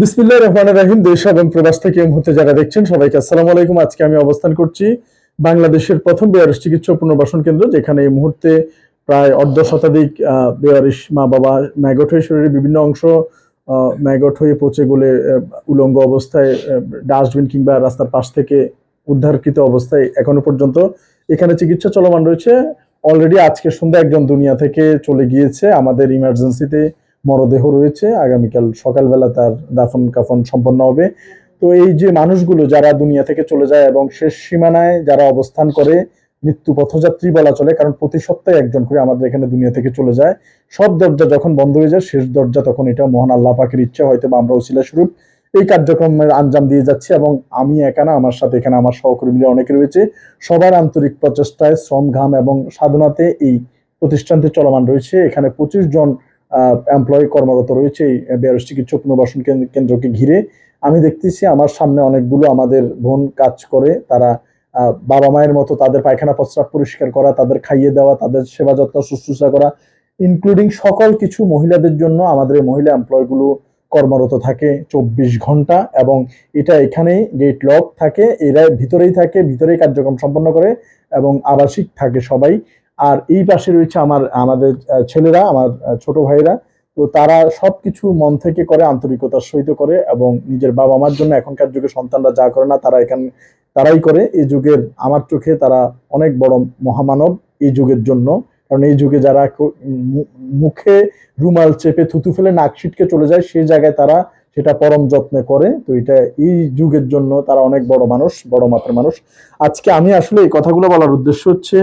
বিসমিল্লাহ রহমান রাহিম, দেশ এবং প্রবাস থেকে মুহূর্তে যারা দেখছেন সবাইকে আসসালামু আলাইকুম। আজকে আমি অবস্থান করছি বাংলাদেশের প্রথম বেয়ারিশ চিকিৎসা পুনর্বাসন কেন্দ্র, যেখানে এই মুহূর্তে প্রায় অর্ধ শতাধিক বেয়ারিশ মা বাবা ম্যাগট হয়ে শরীরের বিভিন্ন অংশ ম্যাগট হয়ে পচে গলে উলঙ্গ অবস্থায় ডাস্টবিন কিংবা রাস্তার পাশ থেকে উদ্ধারকৃত অবস্থায় এখনও পর্যন্ত এখানে চিকিৎসা চলমান রয়েছে। অলরেডি আজকে সন্ধ্যা একজন দুনিয়া থেকে চলে গিয়েছে আমাদের ইমার্জেন্সিতে মরদেহ রয়েছে, আগামীকাল সকালবেলা তার দাফন কাফন সম্পন্ন হবে। তো এই যে মানুষগুলো যারা দুনিয়া থেকে চলে যায় এবং শেষ সীমানায় যারা অবস্থান করে, মৃত্যু পথযাত্রী বলা চলে, কারণ প্রতি সপ্তাহে একজন করে আমাদের এখানে দুনিয়া থেকে চলে যায়, সব দরজা যখন বন্ধ হয়ে যায়, শেষ দরজা তখন এটা মহান আল্লাহ পাকের ইচ্ছা, হয়তো বা আমরা ওসিলা স্বরূপ। এই কার্যক্রমের আঞ্জাম দিয়ে যাচ্ছি এবং আমি একা না, আমার সাথে এখানে আমার সহকর্মীরা অনেকে রয়েছে। সবার আন্তরিক প্রচেষ্টায় শ্রম, ঘাম এবং সাধনাতে এই প্রতিষ্ঠানটি চলমান রয়েছে। এখানে পঁচিশ জন এমপ্লয়ি কর্মরত রয়েছে এই বেয়ারস চিকিৎসা পুনর্বাসন কেন্দ্রকে ঘিরে। আমি দেখতেছি আমার সামনে অনেকগুলো আমাদের বোন কাজ করে, তারা বাবা মায়ের মতো তাদের পায়খানা প্রস্রাব পরিষ্কার করা, তাদের খাইয়ে দেওয়া, তাদের সেবা যত্ন, শুশ্রূষা করা ইনক্লুডিং সকল কিছু মহিলাদের জন্য আমাদের মহিলা এমপ্লয়গুলো কর্মরত থাকে চব্বিশ ঘণ্টা এবং এটা এখানেই গেট লক থাকে এরা ভিতরেই থাকে, ভিতরেই কার্যক্রম সম্পন্ন করে এবং আবাসিক থাকে সবাই। আর এই পাশে রয়েছে আমার, আমাদের ছেলেরা, আমার ছোট ভাইরা তো তারা সবকিছু মন থেকে করে, আন্তরিকতার সহিত করে এবং নিজের বাবা মার জন্য এখনকার যুগে সন্তানরা যা করে না, তারা এখানে, তারাই করে। এই যুগের, আমার চোখে তারা অনেক বড় মহামানব এই যুগের জন্য। কারণ এই যুগে যারা মুখে রুমাল চেপে থুতু ফেলে নাক ছিটকে চলে যায়, সেই জায়গায় তারা সেটা পরম যত্নে করে। তো এটা এই যুগের জন্য তারা অনেক বড় মানুষ, বড় মাপের মানুষ। আজকে আমি আসলে এই কথাগুলো বলার উদ্দেশ্য হচ্ছে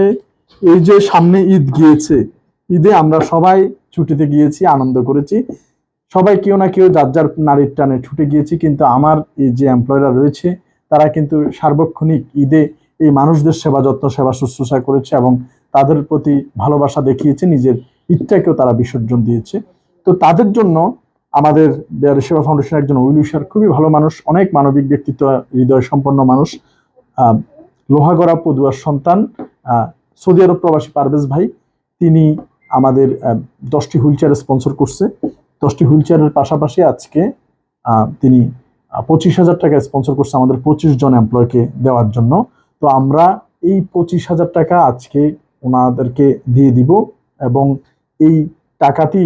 এই যে সামনে ঈদ গিয়েছে, ঈদে আমরা সবাই ছুটিতে গিয়েছি, আনন্দ করেছি। সবাই কেউ না কেউ যার যার নারীর টানে ছুটে গিয়েছি, কিন্তু আমার এই যে এমপ্লয়িরা রয়েছে, তারা কিন্তু সার্বক্ষণিক ঈদে এই মানুষদের সেবা যত্ন, সেবা শুশ্রূষা করেছে এবং তাদের প্রতি ভালোবাসা দেখিয়েছে, নিজের ঈদটাকেও তারা বিসর্জন দিয়েছে। তো তাদের জন্য আমাদের বেয়ারি সেবা ফাউন্ডেশন একজন উইলুসার খুবই ভালো মানুষ, অনেক মানবিক ব্যক্তিত্ব হৃদয় সম্পন্ন মানুষ লোহাগড়া পদুয়ার সন্তান সৌদি আরব প্রবাসী পারভেজ ভাই, তিনি আমাদের দশটি হুইল চেয়ার স্পন্সর করছে। দশটি হুইল চেয়ারের পাশাপাশি আজকে তিনি পঁচিশ হাজার টাকা স্পন্সর করছে আমাদের পঁচিশ জন এমপ্লয়কে দেওয়ার জন্য। তো আমরা এই পঁচিশ হাজার টাকা আজকে ওনাদেরকে দিয়ে দিব এবং এই টাকাটি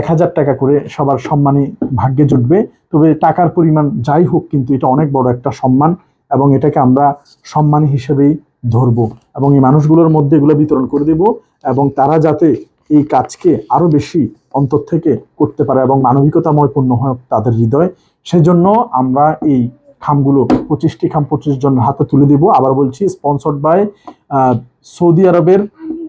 এক হাজার টাকা করে সবার সম্মানী ভাগ্যে জুটবে। তবে টাকার পরিমাণ যাই হোক, কিন্তু এটা অনেক বড় একটা সম্মান এবং এটাকে আমরা সম্মানী হিসেবেই ধরবো এবং এই মানুষগুলোর মধ্যে এগুলো বিতরণ করে দেব এবং তারা যাতে এই কাজকে আরও বেশি অন্তর থেকে করতে পারে এবং মানবিকতাময় পূর্ণ হয় তাদের হৃদয়। সেজন্য আমরা এই খামগুলো, পঁচিশটি খাম পঁচিশ জনের হাতে তুলে দিব। আবার বলছি স্পন্সর্ড বাই সৌদি আরবের,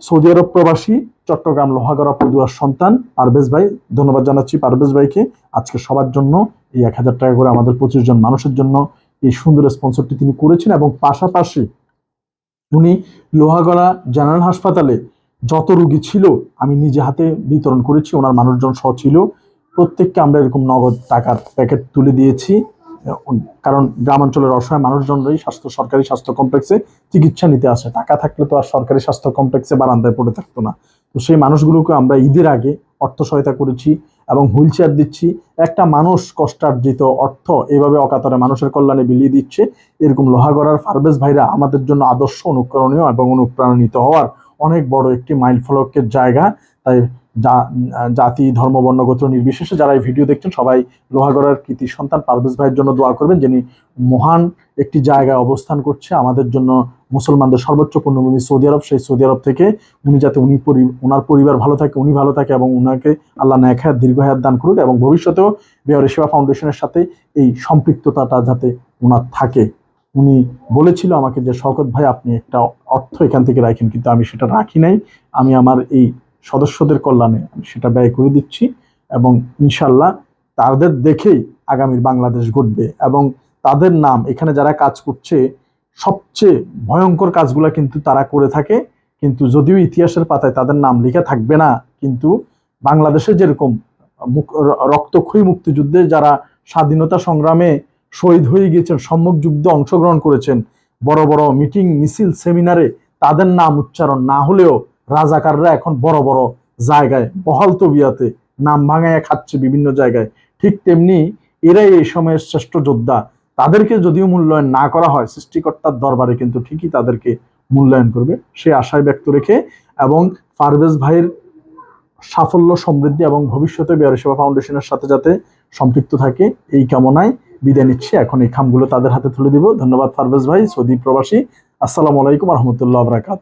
সৌদি আরব প্রবাসী চট্টগ্রাম লোহাগড়া পদুয়ার সন্তান পারভেজ ভাই। ধন্যবাদ জানাচ্ছি পারভেজ ভাইকে। আজকে সবার জন্য এই এক হাজার টাকা করে আমাদের পঁচিশ জন মানুষের জন্য এই সুন্দর স্পন্সরটি তিনি করেছেন এবং পাশাপাশি উনি লোহাগড়া জেনারেল হাসপাতালে যত রুগী ছিল, আমি নিজে হাতে বিতরণ করেছি, ওনার মানুষজন সহ ছিল। প্রত্যেককে আমরা এরকম নগদ টাকার প্যাকেট তুলে দিয়েছি। কারণ গ্রামাঞ্চলের অসহায় মানুষজনরাই স্বাস্থ্য, সরকারি স্বাস্থ্য কমপ্লেক্সে চিকিৎসা নিতে আসে। টাকা থাকলে তো আর সরকারি স্বাস্থ্য কমপ্লেক্সে বারান্দায় পড়ে থাকতো না। তো সেই মানুষগুলোকে আমরা ঈদের আগে অর্থ সহায়তা করেছি। এবং হুইল চেয়ার দিচ্ছি। একটা মানুষ কষ্টার্জিত অর্থ এভাবে অকাতরে মানুষের কল্যাণে বিলিয়ে দিচ্ছে। এরকম লোহাগড়ার ফারবেজ ভাইরা আমাদের জন্য আদর্শ, অনুকরণীয় এবং অনুপ্রাণিত হওয়ার অনেক বড় একটি মাইল ফলকের জায়গা। তাই জাতি, ধর্ম, বর্ণ, গোত্র নির্বিশেষে যারা এই ভিডিও দেখছেন, সবাই লোহাগড়ার কৃতি সন্তান পারভেজ ভাইয়ের জন্য দোয়া করবেন, যিনি মহান একটি জায়গায় অবস্থান করছে আমাদের জন্য মুসলমানদের সর্বোচ্চ পূর্ণভূমি সৌদি আরব। সেই সৌদি আরব থেকে উনি যাতে উনি ওনার পরিবার ভালো থাকে, উনি ভালো থাকে এবং ওনাকে আল্লাহ ন্যাক হায়াত, দীর্ঘ হায়াত দান করুক এবং ভবিষ্যতেও বেহরে সেবা ফাউন্ডেশনের সাথে এই সম্পৃক্ততাটা যাতে ওনার থাকে। উনি বলেছিল আমাকে যে, শওকত ভাই, আপনি একটা অর্থ এখান থেকে রাখেন, কিন্তু আমি সেটা রাখি নাই। আমি আমার এই সদস্যদের কল্যাণে আমি সেটা ব্যয় করে দিচ্ছি এবং ইনশাল্লাহ তাদের দেখেই আগামীর বাংলাদেশ ঘটবে এবং তাদের নাম, এখানে যারা কাজ করছে, সবচেয়ে ভয়ঙ্কর কাজগুলো কিন্তু তারা করে থাকে। কিন্তু যদিও ইতিহাসের পাতায় তাদের নাম লেখা থাকবে না, কিন্তু বাংলাদেশে যেরকম রক্তক্ষয়ী মুক্তিযুদ্ধে যারা স্বাধীনতা সংগ্রামে শহীদ হয়ে গিয়েছেন সম্মুখ যুদ্ধে অংশগ্রহণ করেছেন, বড় বড় মিটিং, মিছিল, সেমিনারে তাদের নাম উচ্চারণ না হলেও রাজাকাররা এখন বড় বড় জায়গায়, বহাল তবিয়াতে নাম ভাঙাইয়া খাচ্ছে বিভিন্ন জায়গায়। ঠিক তেমনি এরাই এই সময়ের শ্রেষ্ঠ যোদ্ধা। তাদেরকে যদিও মূল্যায়ন না করা হয়, সৃষ্টিকর্তার দরবারে কিন্তু ঠিকই তাদেরকে মূল্যায়ন করবে। সে আশায় ব্যক্ত রেখে এবং পারভেজ ভাইয়ের সাফল্য, সমৃদ্ধি এবং ভবিষ্যতে বিহারি সেবা ফাউন্ডেশনের সাথে যাতে সম্পৃক্ত থাকে, এই কামনায় বিদায় নিচ্ছি। এখন এই খামগুলো তাদের হাতে তুলে দিব। ধন্যবাদ পারভেজ ভাই, সৌদি প্রবাসী। আসসালামু আলাইকুম রহমতুল্লাহ বরাকাত